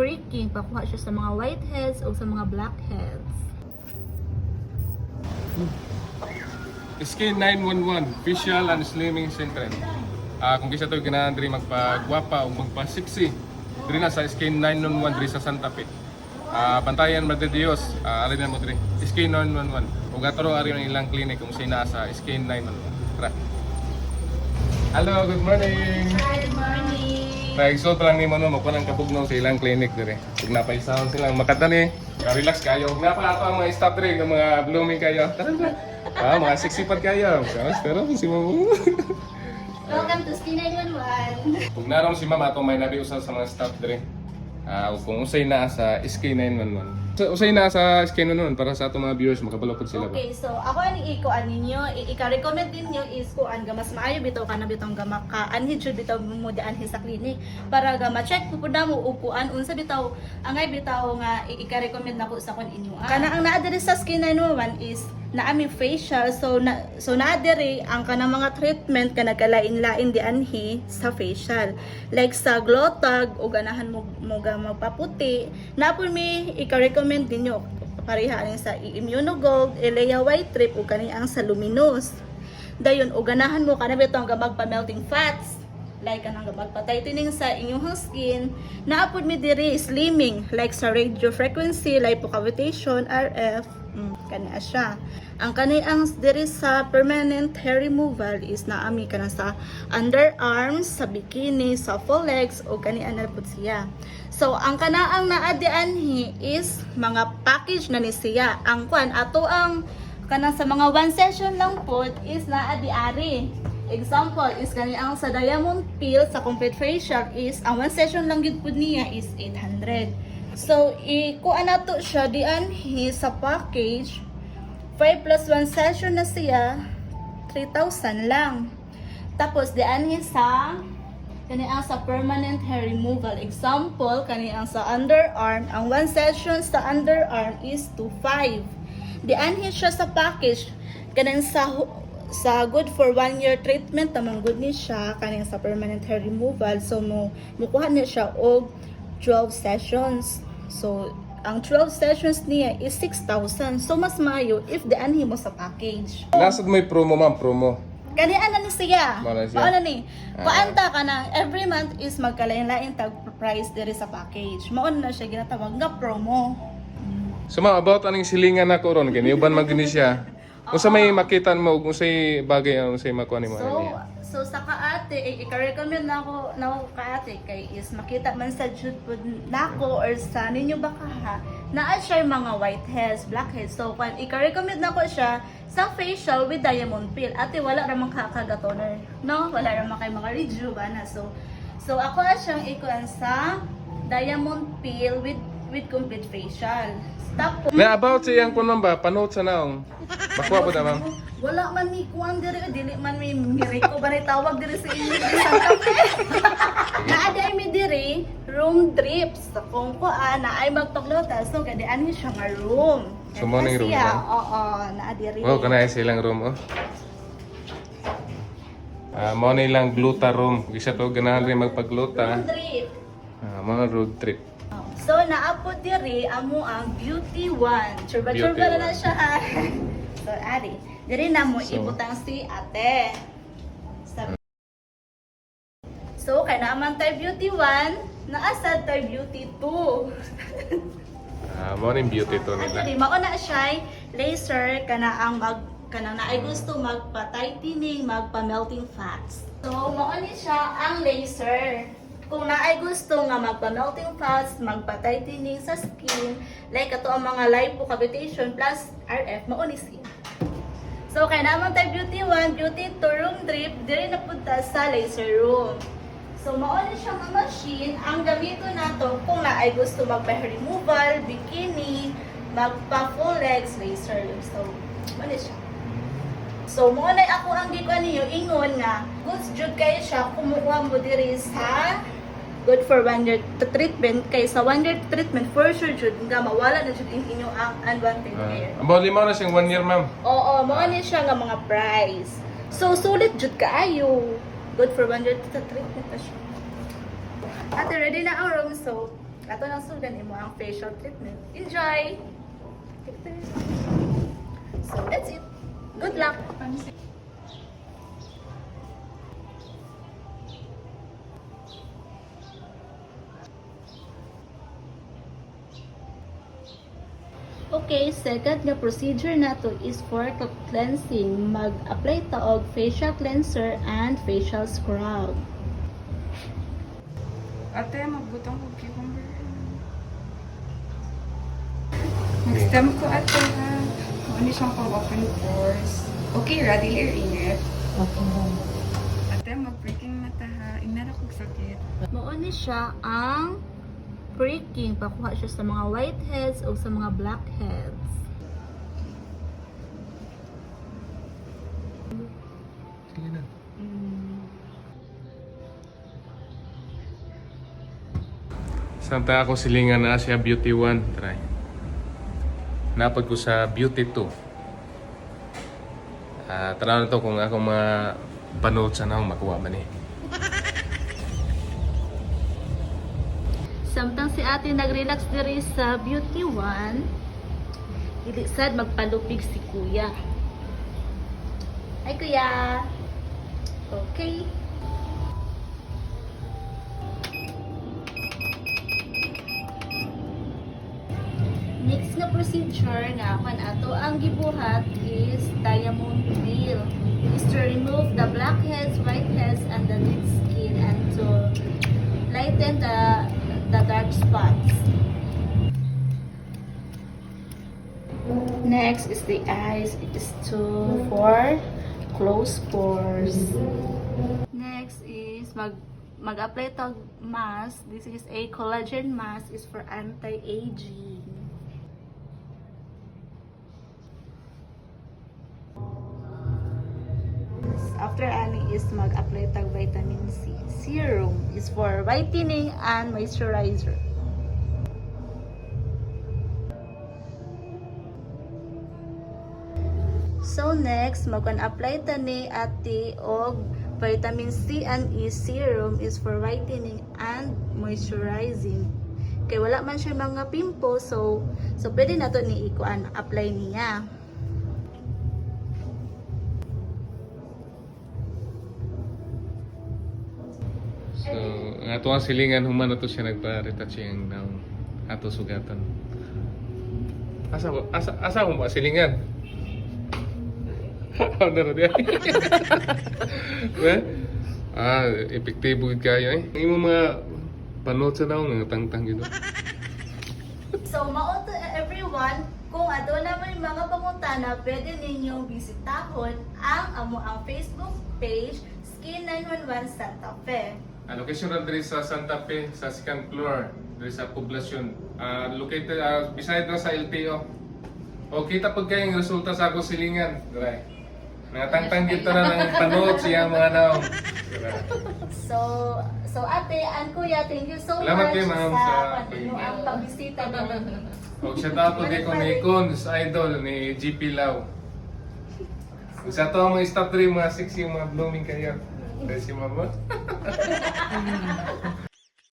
freaking pakuha siya sa mga whiteheads o sa mga blackheads. Skin 911, facial and slimming center. Ah, kung kisa to ganahan diri magpagwapa o magpa-sexy, diri na sa Skin 911 diri sa Santa Fe. Ah, bantayan Madre Dios, ah, ari na mo diri. Skin 911. Ug atoro ari ang ilang clinic kung sino sa Skin 911. Tara. Hello, good morning. Good morning! Nag-exalt pa lang ni Mano, magpa ng kabugnaw sa ilang clinic dire. Kung napaisahan silang makatani, ka-relax kayo. Kung napa ato ang mga staff dire, ang mga blooming kayo. Tara ba? Ah, mga sexy pat kayo. Pero, pero si Mamo. Welcome to Skin 911! Kung naroon si Mama, atong may nabiusal sa mga staff dire. Ah, ug kung usay na sa SK911. So, usay na sa SK911 para sa atong mga viewers makabalokod sila. Okay, so ako ang ikuan ninyo, i- ika-recommend ninyo is kuan ga mas maayo bitaw ka na bitaw ga maka anhid jud bitaw mo di anhi sa clinic para ga ma-check po pud mo ug unsa bitaw angay bitaw nga ika-recommend nako sa kon inyo. Ah. Kana ang naa diri sa skin 911 is na aming facial so na so naa diri ang kanang mga treatment ka nagkalain-lain di anhi sa facial like sa glotag o ganahan mo mo magpaputi na po mi ika-recommend ninyo pareha rin sa immunogold, Elea white trip o kani ang sa luminous. Dayon o ganahan mo kana bitaw nga magpa-melting fats like kanang nga magpa-tightening sa inyong skin. Naapod mi diri slimming like sa radio frequency, lipocavitation, RF, mm, kani siya. Ang kani ang diri sa permanent hair removal is naami kana sa underarms, sa bikini, sa full legs o kani ana pud siya. So, ang kanaang naadianhi is mga package na ni siya. Ang kwan, ato ang kanang sa mga one session lang po is naadi-ari. Example is kani ang sa diamond peel sa complete facial is ang one session lang gid pud niya is 800. So, ikuan nato siya dianhi sa package 5 plus 1 session na siya 3,000 lang. Tapos dianhi sa kani ang sa permanent hair removal. Example, kani ang sa underarm. Ang one session sa underarm is 2.5. Dianhi siya sa package. Kani sa sa good for one year treatment tamang good ni siya kani sa permanent hair removal. So mo mukuha ni siya og 12 sessions. So ang 12 sessions niya is 6,000. So mas mayo if dianhi mo sa package. Nasad may promo ma'am, promo. Kani ana ni siya. Mao na siya. Paano ni? Ah. Paanta ka na every month is magkalain-lain tag price diri sa package. Mao na siya ginatawag nga promo. So ma'am, about aning silingan nako ron kini uban gini siya. Unsa may makitan mo ug unsay bagay ang unsay makuha nimo So, niya? So sa kaate, eh, ika-recommend na ako na ako kaate kay is makita man sa jud pud nako or sa ninyo baka ha naa siya mga whiteheads, blackheads. So, kung ika-recommend na ko siya sa facial with diamond peel. Ate, wala ra man kakagatoner. No? Wala ra man kay mga rejuve na. So, so ako siyang ikuan sa diamond peel with with complete facial. Tapos, Na about sa iyang kuno ba panood sa naong. Makuha po na ma'am. Wala man ni kuan diri dili man mi miriko ba ni tawag diri sa inyo sa kape. Naaday mi diri room trips sa kung kuan na ay magpaglota so kadi ani siya nga room. So, mo na yung room na? Oo, naa diri. Oh, kana silang room oh. Ah, mo na ilang gluta room. Isa to ganahan rin magpagluta. Room trip. Ah, mga road trip. So naapod diri amo ang beauty one. Churba churba na na siya ha. so ari, diri na mo So- ibutang si ate. So kay naman tayo beauty one, naasad tayo beauty two. Ah, mo na yung beauty to nila. Actually, mao na siya laser kana ang mag kanang naay gusto magpa-tightening, magpa-melting fats. So, mao ni siya ang laser. Kung naay gusto nga magpa-melting fats, magpa-tightening sa skin, like ato ang mga lipocavitation plus RF, mao ni siya. So, kaya naman tayo beauty 1, beauty 2 room drip, diri na punta sa laser room. So, mao ni siya nga machine, ang gamito nato kung naay gusto magpa-hair removal, bikini, magpa full legs laser. So, mao ni siya. So, mo na ako ang gikuan niyo ingon nga goods jud kay siya kumukuha mo diri sa good for one year to treatment kay sa one year treatment for sure jud nga mawala na jud in inyo ang unwanted hair. Ah, about lima na siyang one year ma'am. Oo, mo ni siya nga mga price. So sulit jud kaayo. Good for one year to treatment na siya. Ate, ready na ang room soap. Ato nang sudan imo ang facial treatment. Enjoy! So that's it. Good luck! Okay, second nga procedure nato is for cleansing. Mag-apply ta og facial cleanser and facial scrub. Ate, magbutang ko cucumber. Next time ko ate ha. Kung ano siyang pang open pores. Okay, ready or init? Ate, mag-freaking na ta ha. Inara kong sakit. Mao ni siya ang pricking. Pakuha siya sa mga whiteheads o sa mga blackheads. Sige na. Samtang ako silingan na siya Beauty 1. Try. Napad ko sa Beauty 2. Ah, tara na to kung ako mga panood sa naong makuha man eh. Samtang si ate nag-relax diri sa Beauty One, dili sad magpalupig si kuya. Ay kuya! Okay. Next na procedure nga kung ato ang gibuhat is diamond peel. Is to remove the blackheads, whiteheads, and the dead skin and to lighten the the dark spots. Next is the eyes. It is to for close pores. Next is mag mag-apply tag mask. This is a collagen mask. is for anti-aging. After ani is mag-apply tag vitamin C. Serum is for whitening and moisturizer. So next, mag-apply ta ni ate og vitamin C and E serum is for whitening and moisturizing. Kay wala man siya mga pimples, so so pwede na to ni ikuan apply niya. So, ang ato ang silingan human na to siya nagpa-retouching ng ato sugatan. Asa ko? Asa, asa ko ba silingan? Ano na rin Well, ah, epektibo kayo eh. Imo mga panood sa daw nga tangtang gino. So, mao to everyone, kung ato na may mga pangutana, pwede ninyong bisitahon ang amo ang Facebook page Skin 911 Santa Fe. Ang location na diri sa Santa Fe, sa second floor, diri sa poblasyon. Ah, located ah, beside na sa LTO. O kita pag kayong resulta sa akong silingan, diri. Natangtang dito na ng panood siya mga naong. So, so ate and kuya, thank you so Salamat much kayo, ma'am, sa sa ang pagbisita namin. O siya to di ko ni Cons, idol ni GP Lau. Isa to ang mga staff diri, mga sexy, mga blooming kayo. Dahil si mama.